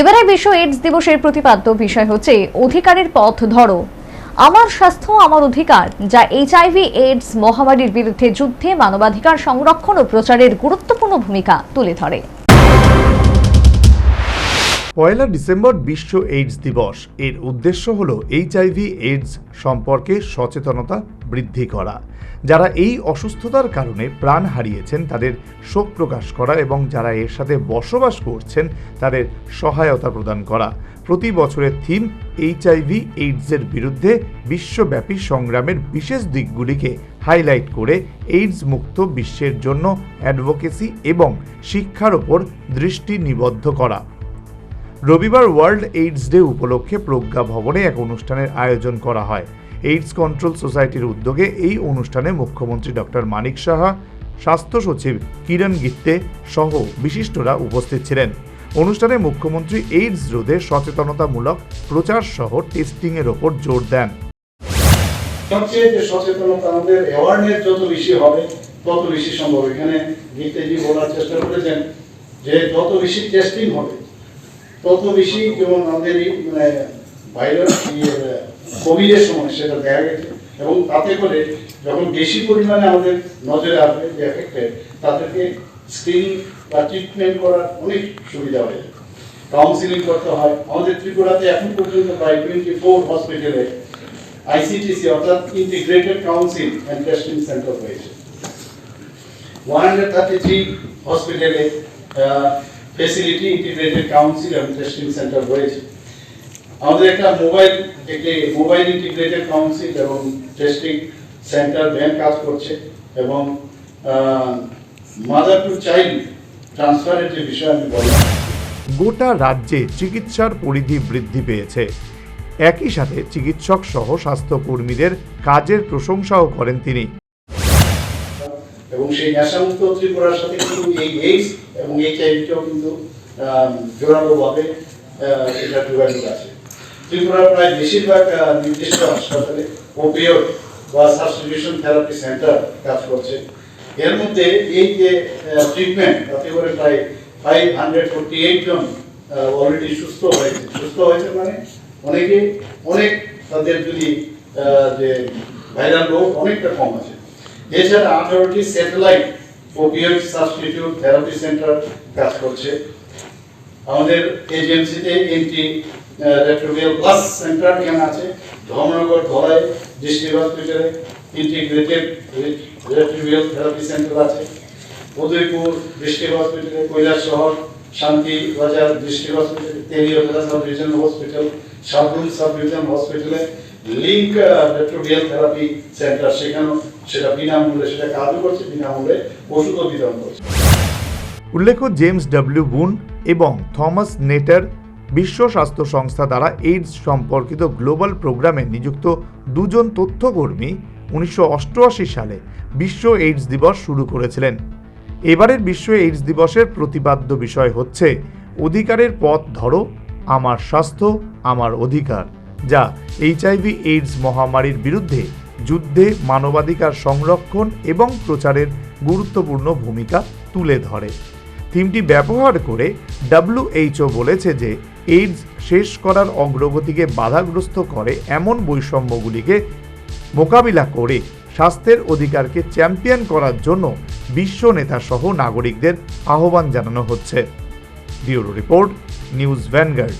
এবারে বিশ্ব এইডস দিবসের প্রতিপাদ্য বিষয় হচ্ছে, অধিকারের পথ ধরো। আমার স্বাস্থ্য, আমার অধিকার। যা এইচআইভি এইডস মহামারীর বিরুদ্ধে যুদ্ধে মানবাধিকার সংরক্ষণ ও প্রচারের গুরুত্বপূর্ণ ভূমিকা তুলে ধরে। পয়লা ডিসেম্বর বিশ্ব এইডস দিবস। এর উদ্দেশ্য হল এইচআইভি এইডস সম্পর্কে সচেতনতা বৃদ্ধি করা। যারা এই অসুস্থতার কারণে প্রাণ হারিয়েছেন, তাদের শোক প্রকাশ করা এবং যারা এর সাথে বসবাস করছেন, তাদের সহায়তা প্রদান করা। প্রতি বছরের থিম এইচআইভি এইডসের বিরুদ্ধে বিশ্বব্যাপী সংগ্রামের বিশেষ দিকগুলিকে হাইলাইট করে এইডস মুক্ত বিশ্বের জন্য অ্যাডভোকেসি এবং শিক্ষার ওপর দৃষ্টি নিবদ্ধ করা। রবিবার ওয়ার্ল্ড এইডস ডে উপলক্ষে প্রজ্ঞা ভবনে এক অনুষ্ঠানের আয়োজন করা হয়। এইডস কন্ট্রোল সোসাইটির উদ্যোগে এই অনুষ্ঠানে মুখ্যমন্ত্রী ডক্টর মানিক সাহা, স্বাস্থ্য সচিব কিরণ গিত্তে সহ বিশিষ্টরা উপস্থিত ছিলেন। অনুষ্ঠানে মুখ্যমন্ত্রী এইডস রোধে সচেতনতামূলক প্রচার সহ টেস্টিংয়ের ওপর জোর দেন। সবচেয়ে যে সচেতনতা আমাদের অ্যাওয়ারনেস যত বেশি হবে, তত বেশি সম্ভব। এখানে গীতেজি বলার চেষ্টা করেছেন যে যত বেশি টেস্টিং হবে তত বেশি যেমন আমাদের মানে ভাইরাস কোভিডের সময় সেটা দেখা গেছে। এবং তাতে করে যখন বেশি পরিমাণে আমাদের নজরে আসবে যে এফেক্টেড তাদেরকে স্ক্রিনিং বা ট্রিটমেন্ট করার অনেক সুবিধা হয়ে যাবে কাউন্সিলিং করতে হয়। আমাদের ত্রিপুরাতে এখন পর্যন্ত প্রায় টোয়েন্টি ফোর হসপিটালে আইসিটিসি অর্থাৎ integrated council and testing centre হয়েছে। ওয়ান হান্ড্রেড থার্টি থ্রি হসপিটালে ফেসিলিটি ইন্টিগ্রেটেড কাউন্সিল এবং টেস্টিং সেন্টার রয়েছে। আমাদের একটা মোবাইল একটি মোবাইল ইন্টিগ্রেটেড কাউন্সিল এবং টেস্টিং সেন্টার ভ্যান কাজ করছে এবং মাদার টু চাইল্ড ট্রান্সফারের যে বিষয় আমি বললাম। গোটা রাজ্যে চিকিৎসার পরিধি বৃদ্ধি পেয়েছে। একই সাথে চিকিৎসক সহ স্বাস্থ্যকর্মীদের কাজের প্রশংসাও করেন তিনি। এবং সেই নেশামুক্ত ত্রিপুরার সাথে কিন্তু এই এইডস এবং এইচআইভিটাও কিন্তু জোরালোভাবে এটা যোগাযোগ আছে। ত্রিপুরার প্রায় বেশিরভাগ নির্দিষ্ট হাসপাতালে ওপিওড বা সাবস্টিটিউশন থেরাপি সেন্টার কাজ করছে। এর মধ্যে এই যে ট্রিটমেন্ট তাতে করে প্রায় ফাইভ হান্ড্রেড ফোর্টি এইট জন অলরেডি সুস্থ হয়েছে। সুস্থ হয়েছে মানে অনেকে, অনেক তাদের যদি যে ভাইরাল রোগ অনেকটা কম আছে। এছাড়া আঠারোটি satellite opioid substitute therapy centre কাজ করছে আমাদের এজেন্সিতে এনটি রেট্রোভিয়াল প্লাস সেন্টার এখানে আছে ধর্মনগর ধলাই ডিস্ট্রিক্ট হসপিটালে ইন্টিগ্রেটেড রেট্রোভিয়াল থেরাপি সেন্টার আছে উদয়পুর ডিস্ট্রিক্ট হসপিটালে Kailashahar Shanti Bazar district hospital Teliapara sub regional hospital Sabroom sub regional হসপিটালে লিঙ্ক রেট্রোভিয়াল থেরাপি সেন্টার সেখানেও সেটা বিনামূল্যে, সেটা কাজও করছে, বিনামূল্যে ওষুধও বিতরণ করছে। উল্লেখ্য, জেমস ডব্লিউ বুন এবং থমাস নেটার বিশ্ব স্বাস্থ্য সংস্থা দ্বারা এইডস সম্পর্কিত গ্লোবাল প্রোগ্রামে নিযুক্ত দুজন তথ্যকর্মী উনিশশো অষ্টআশি সালে বিশ্ব এইডস দিবস শুরু করেছিলেন। এবারের বিশ্ব এইডস দিবসের প্রতিপাদ্য বিষয় হচ্ছে, অধিকারের পথ ধরো, আমার স্বাস্থ্য, আমার অধিকার, যা এইচআইভি এইডস মহামারীর বিরুদ্ধে যুদ্ধে মানবাধিকার সংরক্ষণ এবং প্রচারের গুরুত্বপূর্ণ ভূমিকা তুলে ধরে। থিমটি ব্যবহার করে ডাব্লিউএইচও বলেছে যে এইডস শেষ করার অগ্রগতিকে বাধাগ্রস্ত করে এমন বৈষম্যগুলিকে মোকাবিলা করে স্বাস্থ্যের অধিকারকে চ্যাম্পিয়ন করার জন্য বিশ্ব নেতাসহ নাগরিকদের আহ্বান জানানো হচ্ছে। Bureau report, News Vanguard.